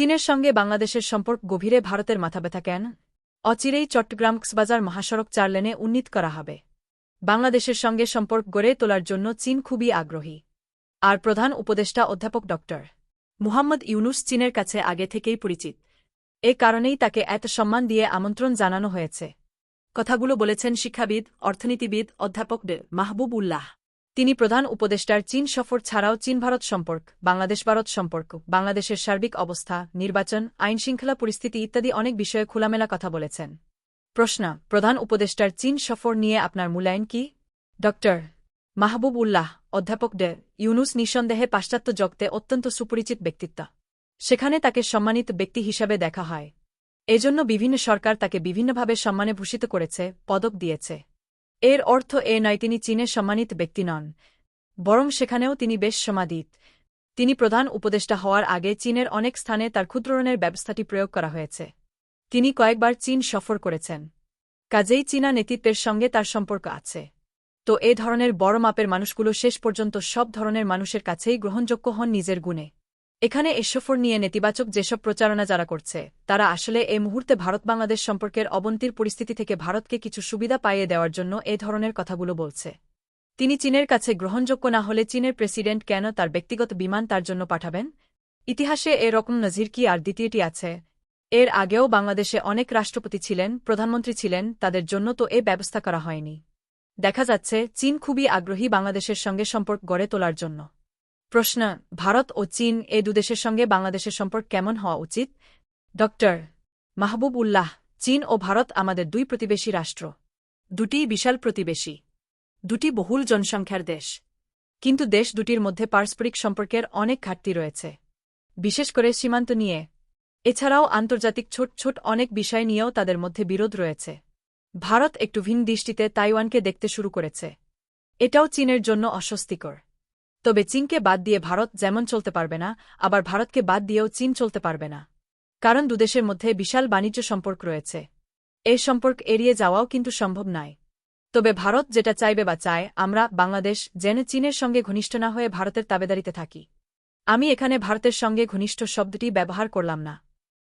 চীনের সঙ্গে বাংলাদেশের সম্পর্ক গভীরে ভারতের মাথাব্যথা কেন? অচিরেই চট্টগ্রাম কক্সবাজার মহাসড়ক চার লেনে উন্নীত করা হবে। বাংলাদেশের সঙ্গে সম্পর্ক গড়ে তোলার জন্য চীন খুবই আগ্রহী। আর প্রধান উপদেষ্টা অধ্যাপক ড। মুহাম্মদ ইউনুস চীনের কাছে আগে থেকেই পরিচিত। এ কারণেই তাকে এত সম্মান দিয়ে আমন্ত্রণ জানানো হয়েছে। কথাগুলো বলেছেন শিক্ষাবিদ, অর্থনীতিবিদ অধ্যাপক মাহবুব উল্লাহ তিনি প্রধান উপদেষ্টার চীন সফর ছাড়াও চীন ভারত সম্পর্ক, বাংলাদেশ ভারত সম্পর্ক, বাংলাদেশের সার্বিক অবস্থা, নির্বাচন আইনশৃঙ্খলা পরিস্থিতি ইত্যাদি অনেক বিষয়ে খোলামেলা কথা বলেছেন। প্রশ্ন, প্রধান উপদেষ্টার চীন সফর নিয়ে আপনার মূল্যায়ন কি? ড। মাহবুব উল্লাহ অধ্যাপক ডে, ইউনুস নিঃসন্দেহে পাশ্চাত্য জগতে অত্যন্ত সুপরিচিত ব্যক্তিত্ব। সেখানে তাকে সম্মানিত ব্যক্তি হিসাবে দেখা হয়। এজন্য বিভিন্ন সরকার তাকে বিভিন্নভাবে সম্মানে ভূষিত করেছে, পদক দিয়েছে। এর অর্থ এ নয় তিনি চীনের সম্মানিত ব্যক্তি নন, বরং সেখানেও তিনি বেশ সমাদিত তিনি প্রধান উপদেষ্টা হওয়ার আগে চীনের অনেক স্থানে তার ক্ষুদ্রণের ব্যবস্থাটি প্রয়োগ করা হয়েছে। তিনি কয়েকবার চীন সফর করেছেন। কাজেই চীনা নেতৃত্বের সঙ্গে তার সম্পর্ক আছে। তো এ ধরনের বড় মাপের মানুষগুলো শেষ পর্যন্ত সব ধরনের মানুষের কাছেই গ্রহণযোগ্য হন নিজের গুণে। এখানে এ সফর নিয়ে নেতিবাচক যেসব প্রচারণা যারা করছে, তারা আসলে এ মুহূর্তে ভারত বাংলাদেশ সম্পর্কের অবন্তির পরিস্থিতি থেকে ভারতকে কিছু সুবিধা পাইয়ে দেওয়ার জন্য এ ধরনের কথাগুলো বলছে। তিনি চীনের কাছে গ্রহণযোগ্য না হলে চীনের প্রেসিডেন্ট কেন তার ব্যক্তিগত বিমান তার জন্য পাঠাবেন? ইতিহাসে এ রকম নজির কি আর দ্বিতীয়টি আছে? এর আগেও বাংলাদেশে অনেক রাষ্ট্রপতি ছিলেন, প্রধানমন্ত্রী ছিলেন, তাদের জন্য তো এ ব্যবস্থা করা হয়নি। দেখা যাচ্ছে, চীন খুবই আগ্রহী বাংলাদেশের সঙ্গে সম্পর্ক গড়ে তোলার জন্য। প্রশ্ন, ভারত ও চীন এ দুদেশের সঙ্গে বাংলাদেশের সম্পর্ক কেমন হওয়া উচিত? ড মাহবুব উল্লাহ চীন ও ভারত আমাদের দুই প্রতিবেশী রাষ্ট্র। দুটি বিশাল প্রতিবেশী। দুটি বহুল জনসংখ্যার দেশ। কিন্তু দেশ দুটির মধ্যে পারস্পরিক সম্পর্কের অনেক ঘাটতি রয়েছে। বিশেষ করে সীমান্ত নিয়ে। এছাড়াও আন্তর্জাতিক ছোট ছোট অনেক বিষয় নিয়েও তাদের মধ্যে বিরোধ রয়েছে। ভারত একটু ভিন দৃষ্টিতে তাইওয়ানকে দেখতে শুরু করেছে। এটাও চীনের জন্য অস্বস্তিকর। তবে চীনকে বাদ দিয়ে ভারত যেমন চলতে পারবে না, আবার ভারতকে বাদ দিয়েও চীন চলতে পারবে না। কারণ দুদেশের মধ্যে বিশাল বাণিজ্য সম্পর্ক রয়েছে। এই সম্পর্ক এড়িয়ে যাওয়াও কিন্তু সম্ভব নয়। তবে ভারত যেটা চাইবে বা চায়, আমরা, বাংলাদেশ, যেন চীনের সঙ্গে ঘনিষ্ঠ না হয়ে ভারতের তাবেদারিতে থাকি। আমি এখানে ভারতের সঙ্গে ঘনিষ্ঠ শব্দটি ব্যবহার করলাম না।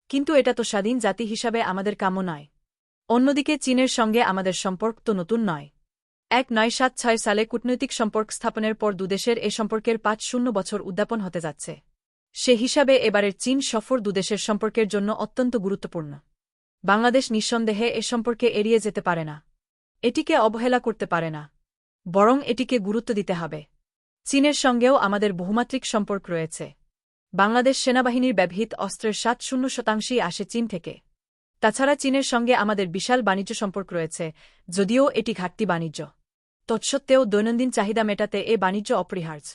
কিন্তু এটা তো স্বাধীন জাতি হিসাবে আমাদের কাম্য নয়। অন্যদিকে চীনের সঙ্গে আমাদের সম্পর্ক তো নতুন নয়। এক নয় সাত ছয় সালে কূটনৈতিক সম্পর্ক স্থাপনের পর দুদেশের এ সম্পর্কের পাঁচ শূন্য বছর উদ্যাপন হতে যাচ্ছে। সে হিসাবে এবারের চীন সফর দুদেশের সম্পর্কের জন্য অত্যন্ত গুরুত্বপূর্ণ। বাংলাদেশ নিঃসন্দেহে এ সম্পর্কে এড়িয়ে যেতে পারে না। এটিকে অবহেলা করতে পারে না। বরং এটিকে গুরুত্ব দিতে হবে। চীনের সঙ্গেও আমাদের বহুমাত্রিক সম্পর্ক রয়েছে। বাংলাদেশ সেনাবাহিনীর ব্যবহৃত অস্ত্রের সাত শূন্য শতাংশই আসে চীন থেকে। তাছাড়া চীনের সঙ্গে আমাদের বিশাল বাণিজ্য সম্পর্ক রয়েছে, যদিও এটি ঘাটতি বাণিজ্য। তৎসত্ত্বেও দৈনন্দিন চাহিদা মেটাতে এ বাণিজ্য অপরিহার্য।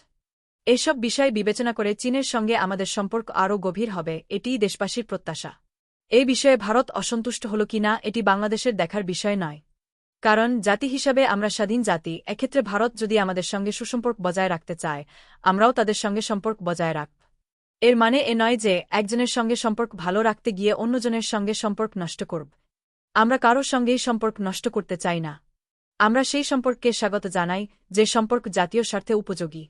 এসব বিষয় বিবেচনা করে চীনের সঙ্গে আমাদের সম্পর্ক আরও গভীর হবে, এটিই দেশবাসীর প্রত্যাশা। এই বিষয়ে ভারত অসন্তুষ্ট হল কিনা এটি বাংলাদেশের দেখার বিষয় নয়। কারণ জাতি হিসাবে আমরা স্বাধীন জাতি, এক্ষেত্রে ভারত যদি আমাদের সঙ্গে সুসম্পর্ক বজায় রাখতে চায়, আমরাও তাদের সঙ্গে সম্পর্ক বজায় রাখব। এর মানে এ নয় যে, একজনের সঙ্গে সম্পর্ক ভালো রাখতে গিয়ে অন্যজনের সঙ্গে সম্পর্ক নষ্ট করব। আমরা কারোর সঙ্গেই সম্পর্ক নষ্ট করতে চাই না। আমরা সেই সম্পর্কে স্বাগত জানাই, যে সম্পর্ক জাতীয় স্বার্থে উপযোগী।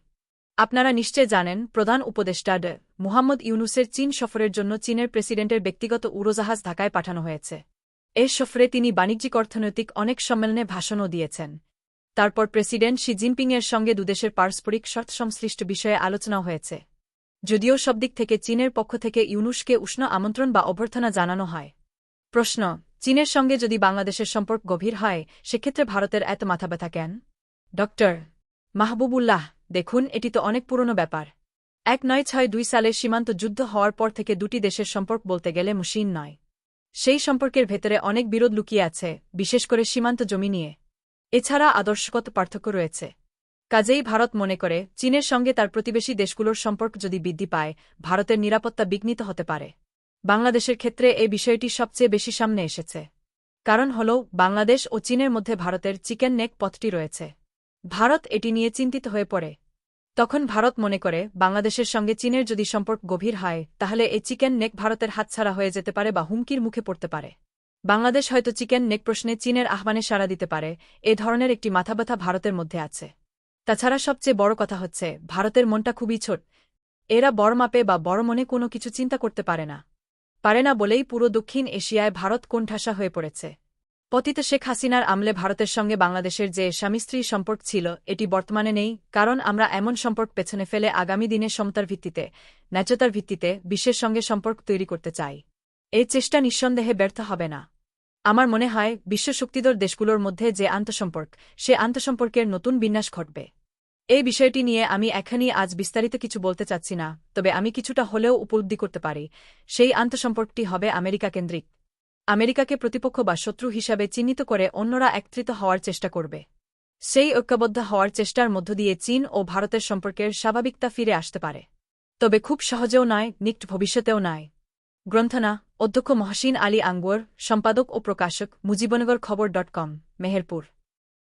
আপনারা নিশ্চয় জানেন, প্রধান উপদেষ্টা ড মুহাম্মদ ইউনুসের চীন সফরের জন্য চীনের প্রেসিডেন্টের ব্যক্তিগত উড়োজাহাজ ঢাকায় পাঠানো হয়েছে। এ সফরে তিনি বাণিজ্যিক অর্থনৈতিক অনেক সম্মেলনে ভাষণও দিয়েছেন। তারপর প্রেসিডেন্ট শি জিনপিংয়ের সঙ্গে দুদেশের পারস্পরিক শর্ত সংশ্লিষ্ট বিষয়ে আলোচনা হয়েছে। যদিও সব দিক থেকে চীনের পক্ষ থেকে ইউনুসকে উষ্ণ আমন্ত্রণ বা অভ্যর্থনা জানানো হয়। প্রশ্ন চীনের সঙ্গে যদি বাংলাদেশের সম্পর্ক গভীর হয়, সেক্ষেত্রে ভারতের এত মাথা ব্যথা কেন? ড মাহবুবুল্লাহ, দেখুন, এটি তো অনেক পুরনো ব্যাপার। এক নয় ছয় দুই সালে সীমান্ত যুদ্ধ হওয়ার পর থেকে দুটি দেশের সম্পর্ক বলতে গেলে মুশিন নয়। সেই সম্পর্কের ভেতরে অনেক বিরোধ লুকিয়ে আছে, বিশেষ করে সীমান্ত জমি নিয়ে। এছাড়া আদর্শগত পার্থক্য রয়েছে। কাজেই ভারত মনে করে, চীনের সঙ্গে তার প্রতিবেশী দেশগুলোর সম্পর্ক যদি বৃদ্ধি পায়, ভারতের নিরাপত্তা বিঘ্নিত হতে পারে। বাংলাদেশের ক্ষেত্রে এই বিষয়টি সবচেয়ে বেশি সামনে এসেছে। কারণ হল, বাংলাদেশ ও চীনের মধ্যে ভারতের চিকেন নেক পথটি রয়েছে। ভারত এটি নিয়ে চিন্তিত হয়ে পড়ে। তখন ভারত মনে করে, বাংলাদেশের সঙ্গে চীনের যদি সম্পর্ক গভীর হয়, তাহলে এই চিকেন নেক ভারতের হাতছাড়া হয়ে যেতে পারে বা হুমকির মুখে পড়তে পারে। বাংলাদেশ হয়তো চিকেন নেক প্রশ্নে চীনের আহ্বানে সাড়া দিতে পারে, এ ধরনের একটি মাথাব্যথা ভারতের মধ্যে আছে। তাছাড়া সবচেয়ে বড় কথা হচ্ছে, ভারতের মনটা খুবই ছোট। এরা বড় মাপে বা বড় মনে কোনো কিছু চিন্তা করতে পারে না। পারে না বলেই পুরো দক্ষিণ এশিয়ায় ভারত কোণঠাসা হয়ে পড়েছে। পতিত শেখ হাসিনার আমলে ভারতের সঙ্গে বাংলাদেশের যে স্বামী সম্পর্ক ছিল, এটি বর্তমানে নেই, কারণ আমরা এমন সম্পর্ক পেছনে ফেলে আগামী দিনে সমতার ভিত্তিতে, ন্যায্যতার ভিত্তিতে বিশ্বের সঙ্গে সম্পর্ক তৈরি করতে চাই। এই চেষ্টা নিঃসন্দেহে ব্যর্থ হবে না। আমার মনে হয় বিশ্ব শক্তিধর দেশগুলোর মধ্যে যে আন্তঃসম্পর্ক, সে আন্তঃসম্পর্কের নতুন বিন্যাস ঘটবে। এই বিষয়টি নিয়ে আমি এখানেই আজ বিস্তারিত কিছু বলতে চাচ্ছি না, তবে আমি কিছুটা হলেও উপলব্ধি করতে পারি। সেই আন্তঃসম্পর্কটি হবে আমেরিকা কেন্দ্রিক। আমেরিকাকে প্রতিপক্ষ বা শত্রু হিসাবে চিহ্নিত করে অন্যরা একত্রিত হওয়ার চেষ্টা করবে। সেই ঐক্যবদ্ধ হওয়ার চেষ্টার মধ্য দিয়ে চীন ও ভারতের সম্পর্কের স্বাভাবিকতা ফিরে আসতে পারে। তবে খুব সহজেও নয়, নিকট ভবিষ্যতেও নয়। গ্রন্থনা, অধ্যক্ষ মহসিন আলী আঙ্গুয়ার সম্পাদক ও প্রকাশক মুজিবনগর খবর ডট কম, মেহেরপুর।